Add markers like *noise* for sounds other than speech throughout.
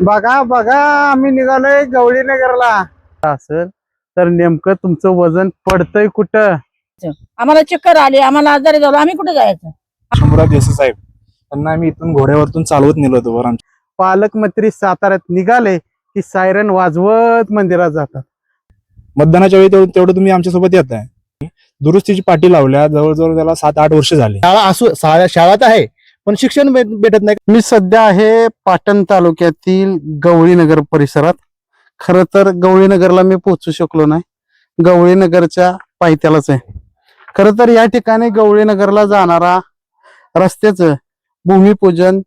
बघा बघा आम्ही निघालोय गवळी नगरला असेल तर नेमकं तुमचं वजन पडतंय कुठं? आम्हाला चक्कर आली आम्हाला आजारी झालो आम्ही कुठे जायचं? शंभूराज देसाई साहेब त्यांना आम्ही इथून घोड्यावरतून चालवत नेलो होतो वर आमच्या पालकमंत्री साताऱ्यात निघाले की सायरन वाजवत मंदिरात जातात. मतदानाच्या वेळी तेवढं तेवढं तुम्ही आमच्यासोबत येत आहे दुरुस्तीची पाठी लावल्या जवळजवळ त्याला सात आठ वर्ष झाली. शाळा असू शा- शाळात आहे. पण शिक्षण भेट- भेटत नाही. मी सध्या आहे पाटण तालुक्यातील गवळीनगर परिसरात. खर तर गवळीनगरला मी पोहोचू शकलो नाही. गवळीनगरच्या पायथ्यालाच आहे. खर तर या ठिकाणी गवळीनगरला जाणारा रस्त्याचं भूमिपूजन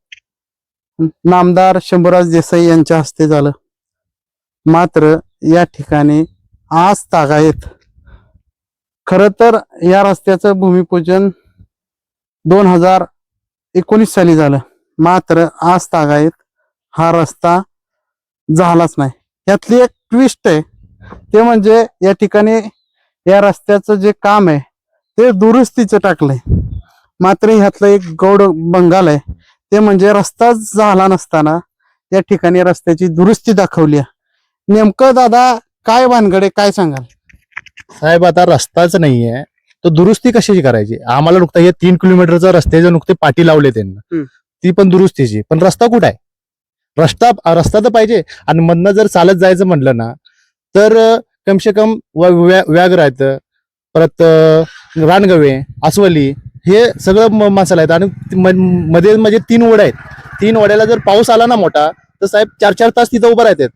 नामदार शंभूराज देसाई यांच्या हस्ते झालं. मात्र या ठिकाणी आज तागायत खर तर या रस्त्याचं भूमिपूजन दोन हजार एकोणीस साली झालं. मात्र आज तागायत हा रस्ता झालाच नाही. यातली एक ट्विस्ट आहे. ते म्हणजे या ठिकाणी या रस्त्याचं जे काम आहे ते दुरुस्तीचं टाकलंय. मात्र ह्यातलं एक गौड बंगाल आहे. ते म्हणजे रस्ता झाला नसताना या ठिकाणी रस्त्याची दुरुस्ती दाखवली आहे. नेमकं दादा काय भानगडे काय सांगाल? साहेब आता रस्ताच नाहीये. तो दुरुस्ती कशाची करायची? आम्हाला नुकता हे तीन किलोमीटरचा रस्त्याचे नुकते पाठी लावले त्यांना. ती पण दुरुस्तीची. पण रस्ता कुठं आहे? रस्ता रस्ता तर पाहिजे. आणि मधनं जर चालत जायचं म्हटलं ना तर कमसे कम व्याघ्र आहेत परत रानगवे अस्वली हे सगळं म- मसाला आहेत. आणि मध्ये म्हणजे तीन ओढ्या आहेत. तीन ओढ्याला जर पाऊस आला ना मोठा तर साहेब चार चार तास तिथं उभं राहतात.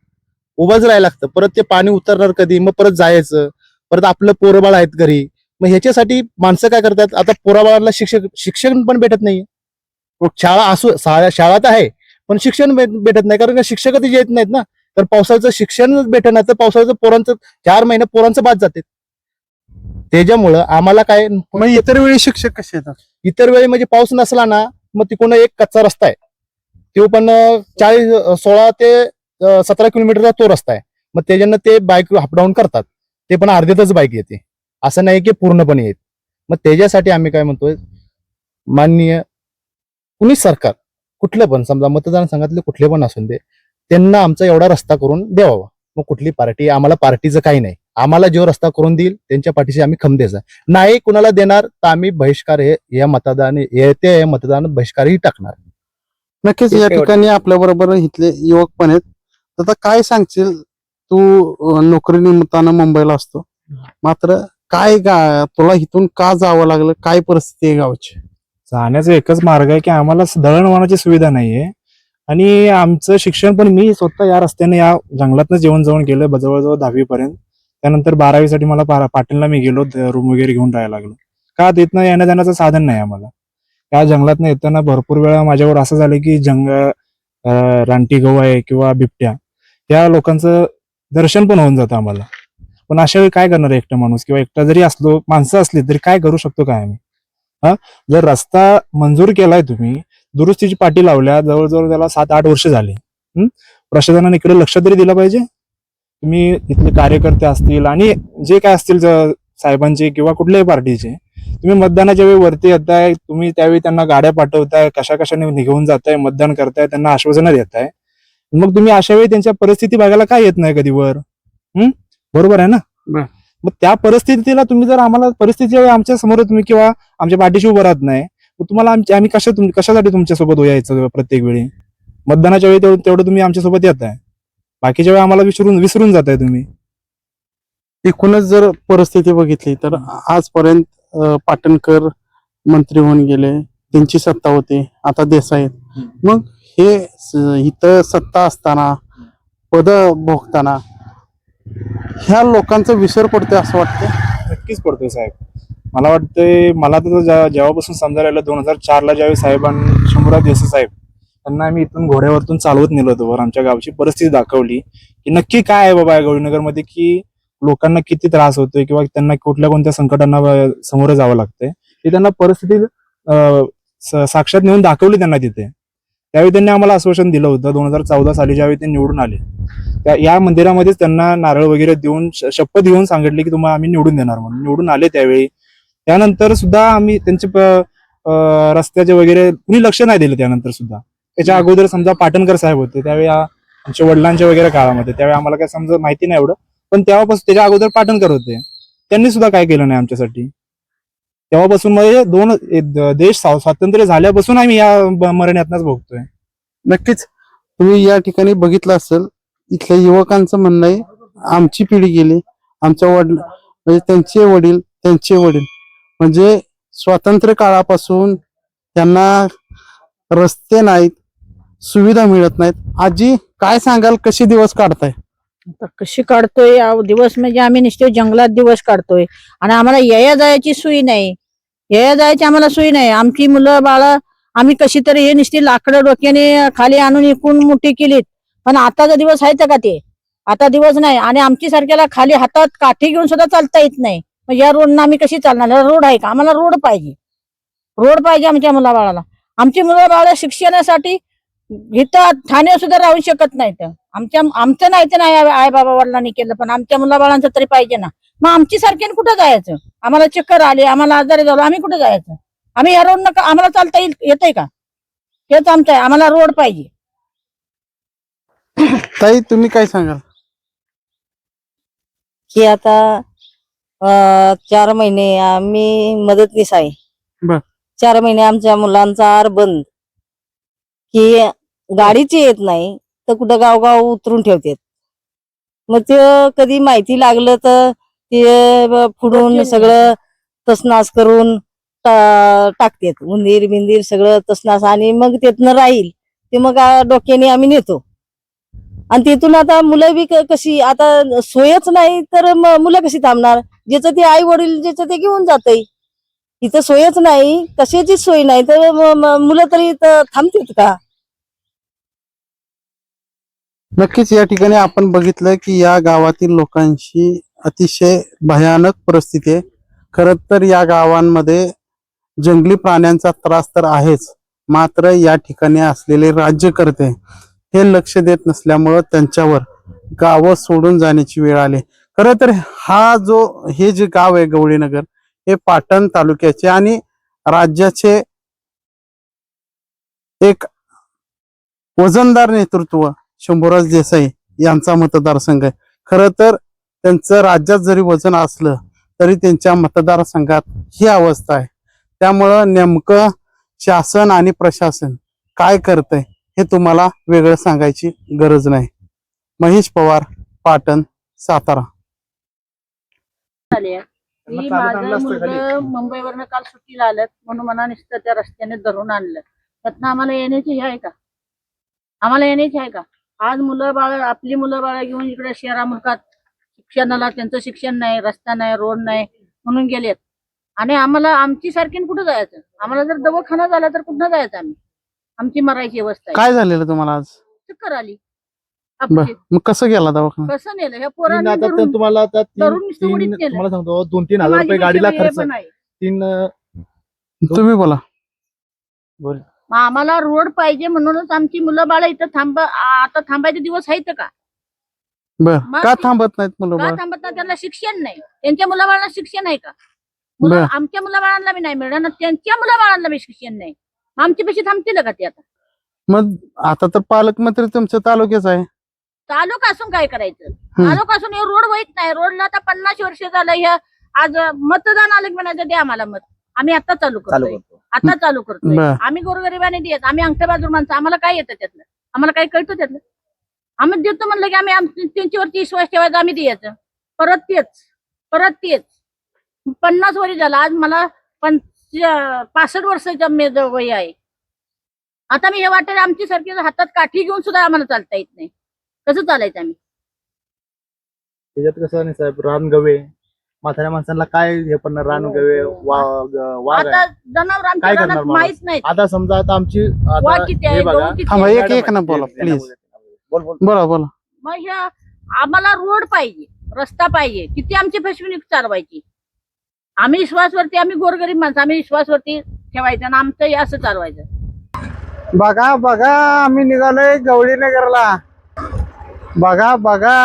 उभंच राहायला लागतं. परत ते पाणी उतरणार कधी? मग परत जायचं. परत आपलं पोरबाळ आहेत घरी. मग ह्याच्यासाठी माणसं काय करतात? आता पोराबाळाला शिक्षक शिक्षण पण भेटत नाहीये. शाळा असू शाळा तर आहे पण शिक्षण भेट- भेटत नाही. कारण शिक्षक तिथे येत नाहीत ना? तर पावसाचं शिक्षण भेटणार तर पावसाचं पोरांचं चार महिने पोरांचं बाद जाते. त्याच्यामुळं आम्हाला काय इतर वेळी शिक्षक कसे येतात? इतर वेळी म्हणजे पाऊस नसला ना मग तिकडून एक कच्चा रस्ता आहे. तो पण चाळीस सोळा ते सतरा किलोमीटरचा तो रस्ता आहे. मग त्याच्यानं ते बाईक अपडाऊन करतात. ते पण अर्ध्यातच बाईक येते. असं नाही की पूर्णपणे येत मग त्याच्यासाठी आम्ही काय म्हणतोय माननीय कुणीच सरकार कुठलं पण समजा मतदारसंघातले कुठले पण असून दे त्यांना आमचा एवढा रस्ता करून द्यावा. मग कुठली पार्टी आम्हाला पार्टीचं काही नाही. आम्हाला जो रस्ता करून देईल त्यांच्या पाठीशी आम्ही खम द्यायचा नाही कुणाला देणार तर आम्ही बहिष्कार हे या मतदान येते मतदान बहिष्कारही टाकणार. नक्कीच या ठिकाणी आपल्या बरोबर इथले युवक पण आहेत. तर आता काय सांगशील? तू नोकरी निमित्तानं मुंबईला असतो. मात्र काय का तुला इथून का जावं लागलं? काय परिस्थिती आहे गावची? जाण्याचा एकच मार्ग आहे की आम्हाला दळणवळणाची सुविधा नाहीये. आणि आमचं शिक्षण पण मी स्वतः या रस्त्याने या जंगलातनं जेवण जाऊन गेलं जवळजवळ दहावी पर्यंत त्यानंतर बारावीसाठी मला पा- पाटीलला मी गेलो रूम वगैरे घेऊन राहायला लागलो. का तिथनं येण्या जाण्याचं साधन नाही आम्हाला. त्या जंगलातनं येताना भरपूर वेळा माझ्यावर असं झालं की जंग रानटी गहू आहे किंवा बिबट्या त्या लोकांचं दर्शन पण होऊन जातं आम्हाला. पण अशा वेळी काय करणार एकटा माणूस? किंवा एकटा जरी असलो माणसं असली तरी काय करू शकतो काय आम्ही? हा? जर रस्ता मंजूर केलाय तुम्ही दुरुस्तीची पाठी लावल्या जवळजवळ त्याला सात आठ वर्ष झाली. प्रशासनाने इकडे लक्ष तरी दिलं पाहिजे. तुम्ही इथले कार्यकर्ते असतील आणि जे काय असतील साहेबांचे किंवा कुठल्याही पार्टीचे तुम्ही मतदानाच्या वेळी वरती येताय तुम्ही त्यावेळी त्यांना गाड्या पाठवताय कशा कशाने निघून जाताय मतदान करताय त्यांना आश्वासनं देताय. मग तुम्ही अशा वेळी त्यांच्या परिस्थिती बघायला काय येत नाही कधी वर? हम्म बरोबर आहे ना. मग त्या परिस्थितीला तुम्ही जर आम्हाला परिस्थितीच्या वेळी आमच्यासमोर तुम्ही किंवा आमच्या पाठीशी उभं राहत नाही मग तुम्हाला आमच्या आम्ही कशा कशासाठी तुमच्यासोबत यायचं प्रत्येक वेळी मतदानाच्या वेळी तेवढं तेवढं तुम्ही आमच्यासोबत येत आहे बाकीच्या वेळी आम्हाला विसरून विसरून जाताय तुम्ही एकूणच जर परिस्थिती बघितली तर आजपर्यंत पाटणकर मंत्री होऊन गेले त्यांची सत्ता होती आता देसाई. मग हे इथं सत्ता असताना पद भोगताना ह्या लोकांचा विसर पडतोय असं वाटतं नक्कीच पडतोय साहेब. मला वाटतंय मला तर जेव्हापासून समजायला आलं दोन हजार चारला ज्यावेळी साहेबांनी शंभरा देसाई साहेब त्यांना आम्ही इथून घोड्यावरतून चालवत नेलो होतो आमच्या गावची परिस्थिती दाखवली की नक्की काय आहे बाबा या गौरीनगरमध्ये की लोकांना किती त्रास होतोय किंवा त्यांना कुठल्या कोणत्या संकटांना समोर जावं लागतंय. हे त्यांना परिस्थिती साक्षात नेऊन दाखवली त्यांना तिथे. त्यावेळी त्यांनी आम्हाला आश्वासन दिलं होतं दोन हजार चौदा साली ज्यावेळी ते निवडून आले. त्या या मंदिरामध्येच त्यांना नारळ वगैरे देऊन शपथ घेऊन सांगितले की तुम्हाला आम्ही निवडून देणार म्हणून. निवडून आले त्यावेळी. त्यानंतर सुद्धा आम्ही त्यांचे रस्त्याचे वगैरे कुणी लक्ष नाही दिलं त्यानंतर सुद्धा. त्याच्या अगोदर समजा पाटणकर साहेब होते त्यावेळी आमच्या वडिलांच्या वगैरे काळामध्ये त्यावेळी आम्हाला काय समजा माहिती नाही एवढं. पण तेव्हापासून त्याच्या अगोदर पाटणकर होते. त्यांनी सुद्धा काय केलं नाही आमच्यासाठी? तेव्हापासून म्हणजे दोन देश स्वातंत्र्य झाल्यापासून आम्ही या ब- भोगतोय. नक्कीच. तुम्ही या ठिकाणी बघितलं असेल इथल्या युवकांचं म्हणणं आहे आमची पिढी गेली आमच्या वडील म्हणजे त्यांचे वडील त्यांचे वडील. म्हणजे स्वातंत्र्य काळापासून त्यांना रस्ते नाहीत सुविधा मिळत नाहीत. आजी काय सांगाल कसे दिवस काढताय? कशी काढतोय? दिवस म्हणजे आम्ही नुसते जंगलात दिवस काढतोय. आणि आम्हाला याया जायची सोय नाही. याया जायची आम्हाला सोय नाही. आमची मुलं बाळ आम्ही कशी तरी हे नुसती लाकडं डोक्याने खाली आणून इकून मोठी केलीत. पण आताचा दिवस आहे का ते? आता दिवस नाही. आणि आमची सारख्याला खाली हातात काठी घेऊन सुद्धा चालता येत नाही. मग या रोडनं आम्ही कशी चालणार? रोड आहे का? आम्हाला रोड पाहिजे. रोड पाहिजे आमच्या मुलाबाळाला आमची मुलं बाळ शिक्षणासाठी इथं ठाणे सुद्धा राहू शकत नाहीत आमच्या आमचं नाही तर नाही आई बाबा वडिलांनी केलं पण आमच्या मुलाबाळांचं तरी पाहिजे ना. मग आमची सारख्याने कुठं जायचं? आम्हाला चक्कर आली आम्हाला आजारी झालो आम्ही कुठे जायचं? आम्ही या रोड नका आम्हाला चालता येईल येतंय का? हेच आमचं आहे आम्हाला रोड पाहिजे. ताई तुम्ही काय सांगाल? की आता अं, चार महिने आम्ही मदतनीस आहे. बर. चार महिने आमच्या मुलांचा आर बंद. की गाडीची येत नाही तर कुठं गावगाव उतरून ठेवतात. मग ते कधी माहिती लागलं तर ते फुडून. सगळं तसनास करून टाकतात. उंदीर बिंदीर सगळं तसनास आणि मग तिथनं राहील. ते मग डोक्याने आम्ही नेतो. आणि तिथून आता मुलं बी कशी आता सोयच नाही तर मुलं कशी थांबणार? ज्याचं ते आई वडील ज्याचं ते घेऊन जाते इथं सोयच नाही कशाचीच सोय नाही तर मुलं तरी इथं थांबतील का? नक्कीच या ठिकाणी आपण बघितलं की या गावातील लोकांची अतिशय भयानक परिस्थिती आहे. खरं तर या गावांमध्ये जंगली प्राण्यांचा त्रास तर आहेच मात्र या ठिकाणी असलेले राज्यकर्ते हे लक्ष देत नसल्यामुळं त्यांच्यावर गावं सोडून जाण्याची वेळ आली. खरं तर हा जो हे जे गाव आहे गवळीनगर हे पाटण तालुक्याचे आणि राज्याचे एक वजनदार नेतृत्व शंभूराज देसाई यांचा मतदारसंघ आहे. खरं तर त्यांचं राज्यात जरी वजन असलं तरी त्यांच्या मतदारसंघात ही अवस्था आहे. त्यामुळं नेमकं शासन आणि प्रशासन काय करतंय हे तुम्हाला वेगळं सांगायची गरज नाही. महेश पवार पाटण सातारा. की माझं मुलगा मुंबईवरनं काल सुट्टीला आलं म्हणून मला नुसतं त्या रस्त्याने धरून आणलं. त्यातनं आम्हाला येण्याची हे आहे का? आम्हाला येण्याची आहे का? आज मुलं बाळ आपली मुलं बाळ घेऊन इकडे शहरा मुलकात शिक्षणाला त्यांचं शिक्षण नाही रस्ता नाही रोड नाही म्हणून गेलेत. आणि आम्हाला आमची सारखी कुठं जायचं? आम्हाला जर दवाखाना झाला तर कुठं जायचं आम्ही? आमची मरायची अवस्था आहे. काय झालेलं तुम्हाला आज? चक्कर आली. बर. मग कसं गेला दवाखाना? कसं नेलं? ह्या तीन पोरांनी आता तर धरून- तुम्हाला आता तीन केलं. तुम्हाला सांगतो दोन तीन हजार माझी रुपये गाडीला खर्च. पण आहे. तीन अं, तुम्ही बोला. मग आम्हाला रोड पाहिजे म्हणूनच आमची मुलं बाळ इथं थांब आता थांबायचे दिवस आहेत का? बर. मग का ते- थांबत नाहीत मुलं का बाळ? थांबत नाही त्यांना शिक्षण नाही. त्यांच्या मुलाबाळांना शिक्षण आहे का? मुलं बर. आमच्या मुलाबाळांना बी नाही मिळणार आणि त्यांच्या मुलाबाळांना बी शिक्षण नाही. मग आमचे पैसे थांबतील का ते आता? मग आता तर पालकमंत्री तुमच्या तालुक्याच आहे. तालुका असून काय करायचं. तालुका असून हे रोड वहीत नाही. रोडला आता पन्नास वर्ष झालं ह्या आज मतदान आलं की म्हणायचं द्या आम्हाला मत. आम्ही आता चालू करतोय. आता चालू करतोय. बर. आम्ही गोरगरिबाने देत आम्ही अंगठ्या बाजूर माणसं आम्हाला काय येतं त्यातलं? आम्हाला काय कळतं त्यातलं? आम्ही देतो म्हणलं की आम्ही आम- त्यांच्यावरती विश्वास ठेवायचा आम्ही द्यायचं. परत तेच परत तेच. पन्नास वर्ष झालं आज मला पंच पासष्ट वर्षाच्या मेद वय आहे. आता मी हे वाटेल आमची सारखी हातात काठी घेऊन सुद्धा आम्हाला चालता येत नाही. कसं चालायचं आम्ही? त्याच्यात कसं नाही साहेब रानगवे म्हाताऱ्या माणसांना काय हे पण रानगवे वाघ वाघ आता आहे जनावर काय आमच्या करणार रानात माणूस? माहीत नाही आता समजा आता आमची आता वाघ किती हे आहे बघा. गहू किती थांबा आहे? एक एक ना बोला प्लीज बोल. बोल बोला. बोला मग ह्या आम्हाला रोड पाहिजे रस्ता पाहिजे. किती आमची फसवणूक चालवायची? आम्ही विश्वासवरती आम्ही गोरगरीब माणसं आम्ही विश्वासवरती ठेवायचं आणि आमचं हे असं चालवायचं. बघा बघा आम्ही निघालोय गवळी नगरला बघा बघा.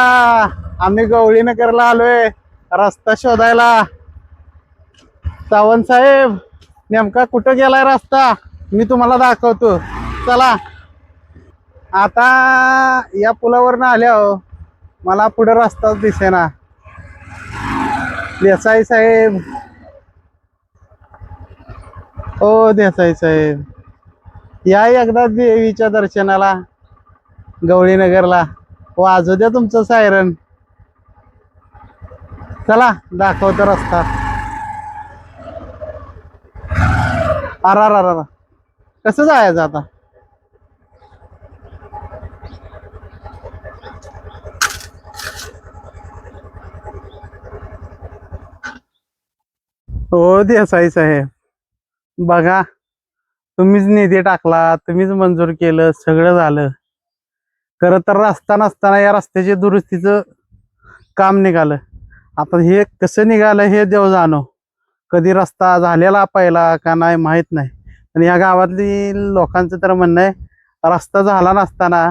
आम्ही गवळी नगरला आलोय. रस्ता शोधायला. सावंत साहेब नेमका कुठं गेलाय रस्ता? मी तुम्हाला दाखवतो. चला. आता या पुलावरनं आल्या हो मला पुढे रस्ताच दिसेना. देसाई साहेब. ओ देसाई साहेब. या एकदा देवीच्या दर्शनाला गवळीनगरला. वाजू द्या तुमचं सायरन चला दाखवतो रस्ता. अरा रा रा कसं जायचं आता? हो देसाई साहेब. बघा तुम्हीच निधी टाकला तुम्हीच मंजूर केलं सगळं झालं. खरं तर रस्ता नसताना या रस्त्याच्या दुरुस्तीचं काम निघालं. आता हे कसं निघालं हे देव जाणो. कधी रस्ता झालेला पाहिला का नाही माहीत नाही. आणि या गावातली लोकांचं तर म्हणणं आहे रस्ता झाला नसताना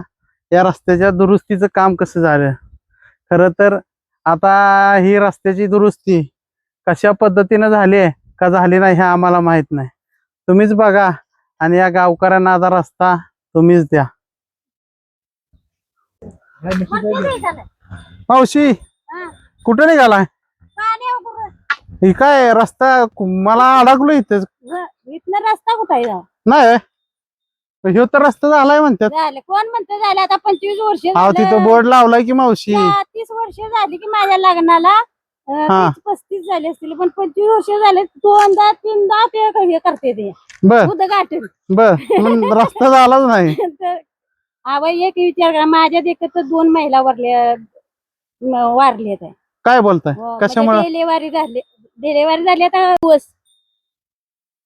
या रस्त्याच्या दुरुस्तीचं काम कसं झालं? खरं तर आता ही रस्त्याची दुरुस्ती कशा पद्धतीनं झाली आहे का झाली नाही हे आम्हाला माहीत नाही. तुम्हीच बघा आणि या गावकऱ्यांना आता रस्ता तुम्हीच द्या. मावशी कुठे निघालाय? ही काय रस्ता मला अडकलो इथे इथनं रस्ता कुठे? नाही. ह्यो तर रस्ता झालाय म्हणतात. झालं. कोण म्हणतं झालं? आता पंचवीस वर्ष तिथं. बोर्ड लावलाय की मावशी. तीस वर्ष झाली की माझ्या लग्नाला. हा. पस्तीस झाले असतील पण पंचवीस वर्ष झाले दोनदा तीनदा ते हे करते ते. बर. बर. रस्ता झालाच नाही. *laughs* तर आवा एक विचार करा माझ्या देखत दोन महिला वारल्या वारल्या त्या काय बोलताय? हो, कशामुळं? डिलेवरी झाली डिलेवरी झाली आता दिवस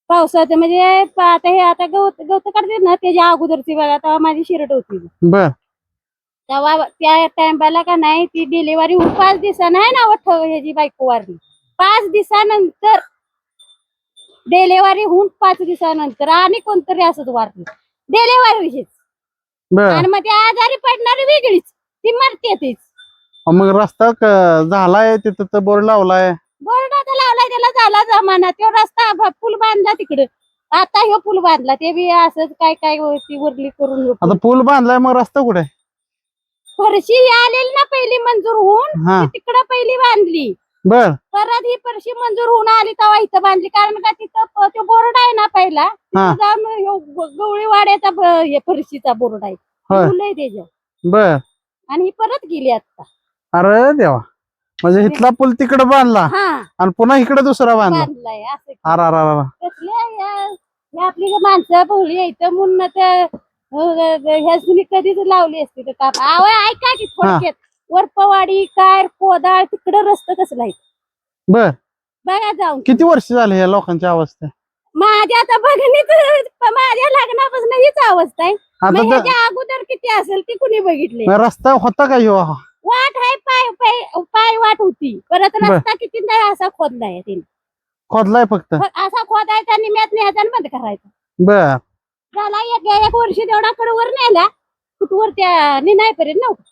पावसाचं म्हणजे प- आता हे आता गवत गवत काढते ना त्याच्या अगोदरची बघा तेव्हा माझी शिरट होती. बर. तेव्हा त्या टाइमला का नाही ती डिलिव्हरी होऊन पाच दिवसानं आहे ना वठ ह्याची बायको वारली. पाच दिवसानंतर डिलिव्हरी होऊन पाच दिवसानंतर आणि कोणतरी असंच वारली. डिलिव्हरीचीच बर. आणि मग ती आजारी पडणारी वेगळीच. ती मरते तीच. मग रस्ता क- झालाय तिथं तर बोर्ड लावलाय. बोर्ड आता लावलाय? त्याला झाला जमाना. तो रस्ता ब- पूल बांधला तिकडे. आता ह्यो पूल बांधला. ते बी असंच काय काय ती वरली करून ह्यो पूल. आता पूल बांधलाय मग रस्ता कुठे? फरशी आलेली ना पहिली मंजूर होऊन हा. तिकडं पहिली बांधली. बर. परत ही फरशी मंजूर होऊन आली तेव्हा इथं बांधली. कारण का तिथं तो बोर्ड आहे ना पहिला हा. तिथं जाऊन ह्यो ग- गवळी वाड्याचा ब- हे फरशीचा बोर्ड आहे. होय. आहे बर. आणि ही परत गेली आता अरे देवा. म्हणजे इथला पूल तिकडे बांधला हा. आणि पुन्हा इकडे दुसरा बांधला. बांधलाय असं. अरे अरे अरे कसल्या या? या आपली जी माणसं भोवळी यायचं म्हणून ते ह्यासनी कधीच लावली असती ते काप आव ऐका की थोडक्यात. वरपवाडी कार कोदाळ तिकडं रस्ता कसला आहे बर. बघा जाऊन. किती वर्ष झाले या लोकांच्या अवस्था? माझ्या आता बघणीच माझ्या लग्नापासून हीच अवस्था आहे. आता मग तर ह्याच्या अगोदर किती असेल ती कुणी बघितले? रस्ता होता का ह्यो वाट आहे पाय पाय पाय वाट होती. परत बर. रस्ता किती असा खोदलाय तिने खोदलाय फक्त. असा खोदायचा निम्यात न्यायचा आणि बंद करायचा. बर. झाला एक एक वर्ष तेवढा कडवर नेला कुठवर त्या निनायपर्यंत नव्हता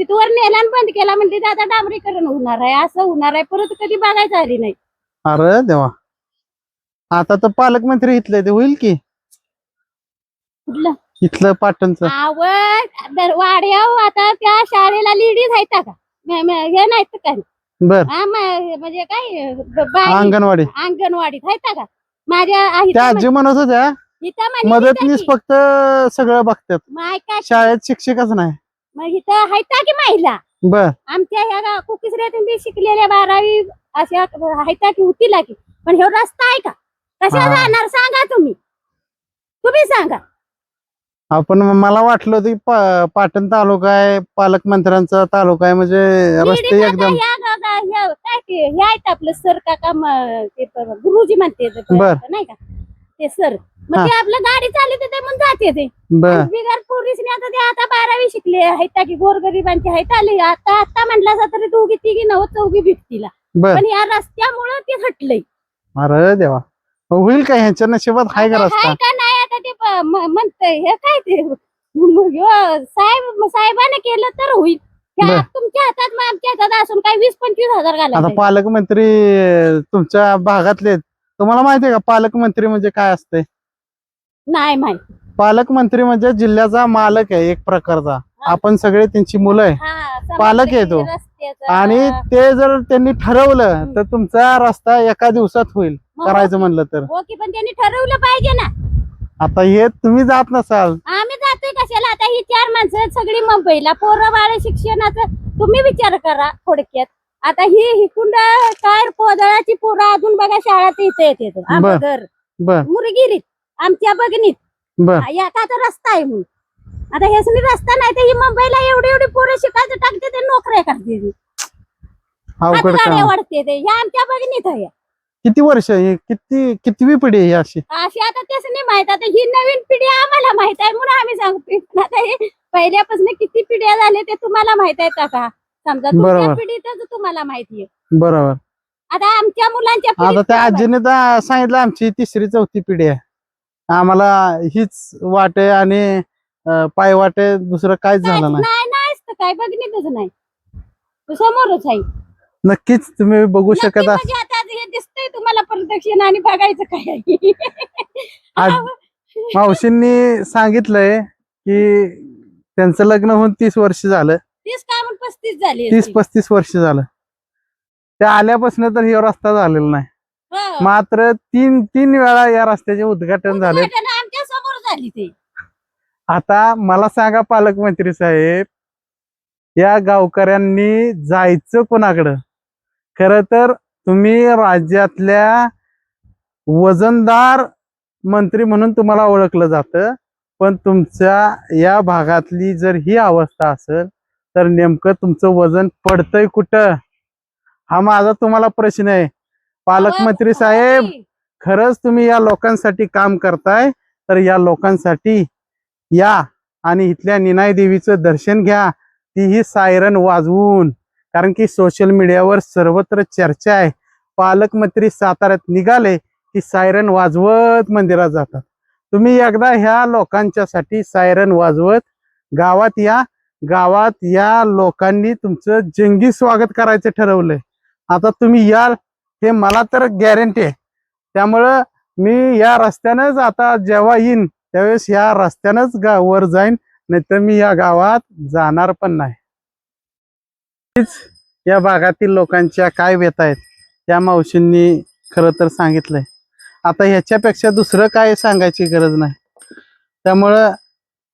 तिथवर नेला आणि बंद केला म्हणजे आता डांबरीकरण होणार आहे असं होणार आहे परत कधी बघायचं आली नाही. अरे देवा. आता तर पालकमंत्री इथले ते होईल की? कुठलं? इथलं पाटणचं. आवड दर- वाड्याव आता त्या शाळेला लेडीज आहेत का म- म- हे नाहीत काय बर. हा, म- म्हणजे काय ब- बाई अंगणवाडी. अंगणवाडीत आहेत का? माझ्या त्या म्हण- आजी म्हणत होत्या इथं मदतनीस फक्त सगळं बघतात. की- की, शाळेत शिक्षकच नाही. मग इथं आहेत की महिला? बर. आमच्या ह्या कुकीसऱ्यातून बी शिकलेल्या बारावी अशा आहेत की होतील की? पण हे रस्ता आहे का? कशा हा. जाणार सांगा तुम्ही. तुम्ही सांगा. आपण मला वाटलं होतं की पा- पाटण तालुका आहे पालकमंत्र्यांचा तालुका आहे म्हणजे रस्ते एकदम ह्या गा- गा- ह्या काय ते हे आहेत आपलं सर काका म- ते प- गुरुजी म्हणते ते बर. नाही का? ते सर. मग. ते आपलं गाडी चालते ते म्हणून जाते ते. बर. बिगर पोलीसने आता ते आता बारावी शिकले आहेत की गोरगरिबांचे आहेत आले. आता आता म्हटलं तरी दोघी तिघी नव्हत चौघी भिकतीला बर. पण या रस्त्यामुळं ते हटलंय. अरे देवा. होईल का ह्यांच्या नशिबात? हाय का रस्ता हाय का नाही आता ते प- म- म्हणतंय. हे काय ते? मग ह्यो साहेब साहेबाने केलं तर होईल. हे बर. तुमच्या हातात मग आमच्या हातात असून काय वीस पंचवीस हजार आता घालायचे पालकमंत्री तुमच्या भागातले आहेत. तुम्हाला माहिती आहे का पालकमंत्री म्हणजे काय असते? नाही माहीत. पालकमंत्री म्हणजे जिल्ह्याचा मालक आहे एक प्रकारचा. आपण सगळे त्यांची मुलं आहे. पालक आहे तो. आणि ते जर त्यांनी ठरवलं तर तुमचा रस्ता एका दिवसात होईल करायचं म्हणलं तर. हो की पण त्यांनी ठरवलं पाहिजे ना. आता हे तुम्ही जात नसाल. आम्ही जातोय कशाला? आता ही चार माणसं आहेत सगळी मुंबईला. पोरं बाळ शिक्षणाचं तुम्ही विचार करा थोडक्यात. आता ही हिकुंड काय पोदळाची पोरं अजून बघा शाळात इथे येते बर. बर. मुरगिरीत आमच्या बघणीत. बर. याचा आता रस्ता आहे म्हणून. आता हेच मी रस्ता नाही तर ही मुंबईला एवढी एवढी पोरं शिकायचं टाकते ते नोकऱ्या करते ती. अवघड हातगाड्या काम. वाढते ते. ह्या आमच्या बघणीत आहे. किती वर्ष हे किती कितवी पिढी आहे ही अशी? अशी आता तेच नाही माहीत आता ही नवीन पिढी आम्हाला माहीत आहे म्हणून आम्ही सांगतो पण आता हे पहिल्यापासून किती पिढ्या झाले ते तुम्हाला माहीत आहेत का समजा तुमच्या बरोबर. पिढीतच तुम्हाला माहितीये बरोबर. आता आमच्या मुलांच्या आता त्या आजीने तर सांगितलं आमची तिसरी चौथी पिढी आहे. आम्हाला हीच वाट आणि अं, पाय वाट दुसरं काहीच? झालं नाही. काय? बघणीतच नाही. तो समोरच आहे. नक्कीच तुम्ही बघू नक्की शकत म्हणजे आता हे दिसतंय तुम्हाला प्रदक्षिण आणि बघायचं काय आहे. आज- मावशींनी सांगितलंय की त्यांचं लग्न होऊन तीस वर्ष झालं. तीस म्हणून पस्तीस झाली तीस पस्तीस वर्ष झालं. त्या आल्यापासून तर हे रस्ता झालेला नाही. हो. मात्र तीन तीन वेळा या रस्त्याचे उद्घाटन झाले. उद्घाटन आमच्यासमोर झाली ते. आता मला सांगा पालकमंत्री साहेब या गावकऱ्यांनी जायचं कोणाकडं? खर तर तुम्ही राज्यातल्या वजनदार मंत्री म्हणून तुम्हाला ओळखलं जातं पण तुमच्या या भागातली जर ही अवस्था असेल तर नेमकं तुमचं वजन पडतंय कुठं? हा माझा तुम्हाला प्रश्न आहे. पालकमंत्री साहेब खरंच तुम्ही या लोकांसाठी काम करताय तर या लोकांसाठी या आणि इथल्या निनाय देवीचं दर्शन घ्या. तीही सायरन वाजवून. कारण की सोशल मीडियावर सर्वत्र चर्चा आहे. पालकमंत्री साताऱ्यात निघाले की सायरन वाजवत मंदिरात जातात. तुम्ही एकदा ह्या लोकांच्यासाठी सायरन वाजवत गावात या. गावात या लोकांनी तुमचं जंगी स्वागत करायचं ठरवलंय. आता तुम्ही याल हे मला तर गॅरंटी आहे. त्यामुळं मी या रस्त्यानंच आता जेव्हा येईन त्यावेळेस या रस्त्यानंच गा वर जाईन नाहीतर मी या गावात जाणार पण नाही. तीच या भागातील लोकांच्या काय व्यथा आहेत त्या मावशींनी खरं तर सांगितलंय. आता ह्याच्यापेक्षा दुसरं काय सांगायची गरज नाही. त्यामुळं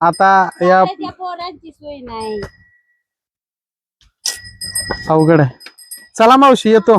आता या त्या पोरांची सोय नाही. अवघड आहे. चला मावशी येतो.